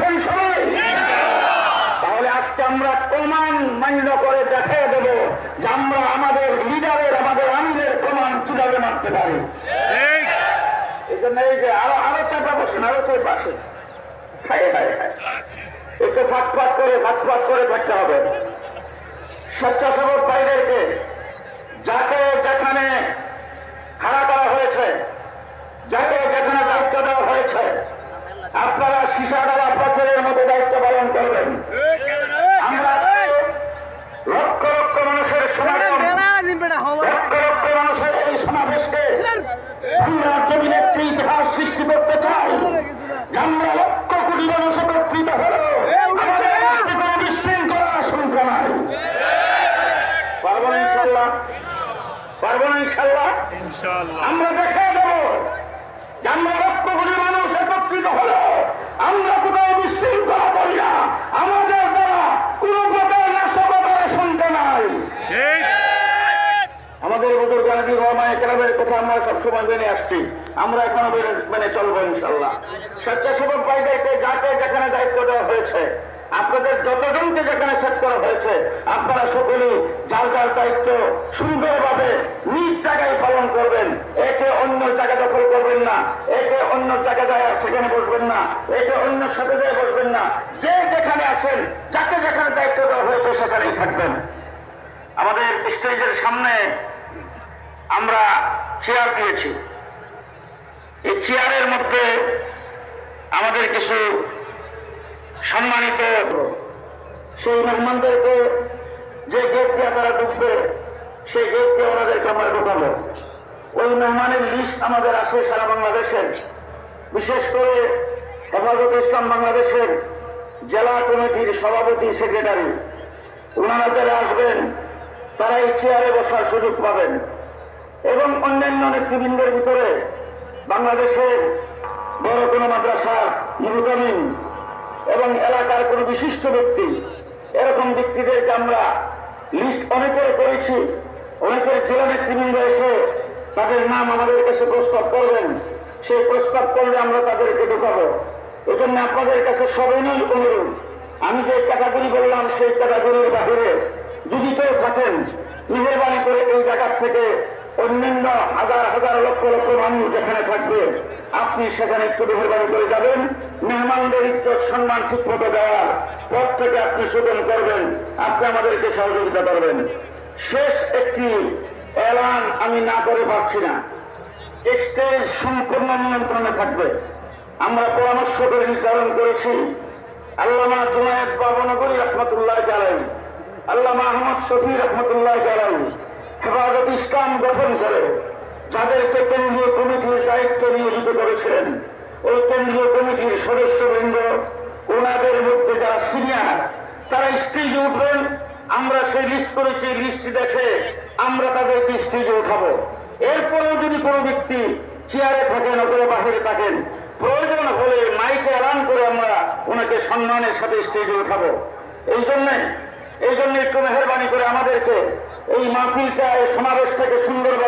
আছেন সবাই। তাহলে আজকে আমরা প্রমাণ মান্য করে দেখাই দেব যে আমরা আমাদের লিডারের আমাদের আমিরের প্রমাণ কীভাবে মানতে পারি। এই জন্য এই যে আরও আরও চাপা বসেন আরও চাই পাশে হায় হায় হায়। একটু ফাট ফাট করে ফাট করে থাকতে হবে। স্বেচ্ছাসেবক বাইরেকে যাকে যেখানে পারব না ইনশাল্লাহ আমরা দেখে দেব আমরা লক্ষ কোটি মানুষ একত্রিত হলো। আমরা কোথাও বিশৃঙ্খলা করি না? আমাদের দ্বারা কোনো প্রকার নাশকতার শুনতে নাই। আমাদের বুজুর্গ আদি রহমায় কেরামের কথা আমরা সবসময় মেনে আসছি। আমরা এখনও মেনে- মেনে চলবো ইনশাল্লাহ স্বেচ্ছাসেবক ভাইদেরকে যাকে যেখানে দায়িত্ব দেওয়া হয়েছে আপনাদের যতজনকে যেখানে সেট করা হয়েছে, আপনারা সকলেই যার যার দায়িত্ব সুন্দরভাবে নিজ জায়গায় পালন করবেন। একে অন্য জায়গা দখল করবেন না, একে অন্য জায়গা যায় সেখানে বসবেন না, একে অন্য সাথে যায় বসবেন না। যে যেখানে আছেন, যাকে যেখানে দায়িত্ব দেওয়া হয়েছে সেখানেই থাকবেন। আমাদের স্টেজের সামনে আমরা চেয়ার দিয়েছি। এই চেয়ারের মধ্যে আমাদের কিছু সম্মানিত সেই মেহমানদেরকে যে গেট দিয়ে তারা ঢুকবে, সেই গেট দিয়ে ওনাদেরকে আমরা ঢুকাবো। ওই মেহমানের লিস্ট আমাদের আছে সারা বাংলাদেশের। বিশেষ করে হেফাজত ইসলাম বাংলাদেশের জেলা কমিটির সভাপতি, সেক্রেটারি। ওনারা যারা আসবেন, তারা এই চেয়ারে বসার সুযোগ পাবেন। এবং অন্যান্য নেতৃবৃন্দের ভিতরে বাংলাদেশের বড় কোনো মাদ্রাসা মুহতামিন এবং এলাকার কোনো বিশিষ্ট ব্যক্তি, এরকম ব্যক্তিদেরকে আমরা লিস্ট অনেকের করেছি। অনেকের জেলা নেতৃবৃন্দ এসে তাদের নাম আমাদের কাছে প্রস্তাব করবেন। সেই প্রস্তাব করলে আমরা তাদেরকে ঢুকাবো। এজন্য আপনাদের কাছে সবাই অনুরোধ, আমি যে ক্যাটাগরি বললাম, সেই ক্যাটাগরির বাহিরে যদি কেউ থাকেন, মেহরবানি করে এই জায়গার থেকে অন্যান্য হাজার হাজার লক্ষ লক্ষ যেখানে থাকবে, আপনি সেখানে একটু মেহরবানি করে যাবেন। মেহমানদের ইজ্জত, সম্মান ঠিক মতো দেওয়ার পর থেকে আপনি শোধন করবেন, আপনি আমাদেরকে সহযোগিতা করবেন। শেষ একটি এলান আমি না করে পারছি না। স্টেজ সম্পূর্ণ নিয়ন্ত্রণে থাকবে। আমরা পরামর্শ করে নির্ধারণ করেছি। আল্লামা জুনায়দ বাবনগরী রহমতুল্লাহ জালাই আল্লামা আহমদ শফি রহমতুল্লাহ জালাই হেফাজত ইসলাম গঠন করে যাদেরকে কেন্দ্রীয় কমিটির দায়িত্ব নিয়োজিত করেছেন। ওই কেন্দ্রীয় কমিটির সদস্যবৃন্দ, ওনাদের মধ্যে যারা সিনিয়র তারা স্টেজে উঠবেন। আমরা সেই লিস্ট করেছি লিস্টটি দেখে আমরা তাদেরকে স্টেজে উঠাবো। এরপরেও যদি কোনো ব্যক্তি চেয়ারে থাকেন অথবা বাহিরে থাকেন, প্রয়োজন হলে মাইকে এলান করে আমরা ওনাকে সম্মানের সাথে স্টেজে উঠাবো। এই জন্যে, এই জন্য একটু মেহরবানি করে আমাদেরকে এই মাহফিলটা, এই সমাবেশটাকে জন্য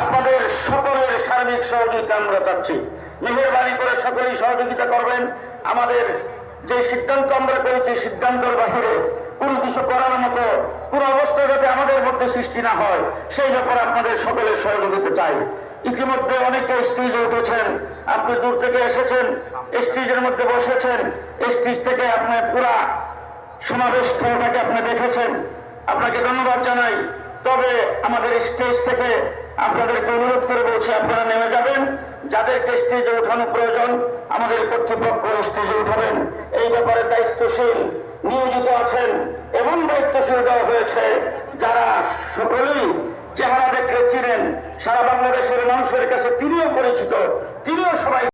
আপনাদের সকলের সার্বিক সহযোগিতা আমরা চাচ্ছি। মেহরবানি করে সকলেই সহযোগিতা করবেন। আমাদের যে সিদ্ধান্ত আমরা করেছি, সিদ্ধান্তের বাহিরে কোন কিছু করার মতো কোন অবস্থা যাতে আমাদের মধ্যে সৃষ্টি না হয়, সেই ব্যাপারে আপনাদের সকলের সহযোগিতা চাই। ইতিমধ্যে অনেকে স্টেজে উঠেছেন, আপনি দূর থেকে এসেছেন, স্টেজের মধ্যে বসেছেন, স্টেজ থেকে আপনার পুরা সমাবেশ স্থলটাকে আপনি দেখেছেন। আপনাকে ধন্যবাদ জানাই। তবে আমাদের স্টেজ থেকে আপনাদেরকে অনুরোধ করে বলছি, আপনারা নেমে যাবেন। যাদেরকে স্টেজে ওঠানো প্রয়োজন, আমাদের কর্তৃপক্ষ স্টেজে উঠাবেন এই ব্যাপারে দায়িত্বশীল নিয়োজিত আছেন, এবং দায়িত্বশীল দেওয়া হয়েছে যারা সকলেই চেহারা দেখে চিনেন। সারা বাংলাদেশের মানুষের কাছে তিনিও পরিচিত, তিনিও সবাই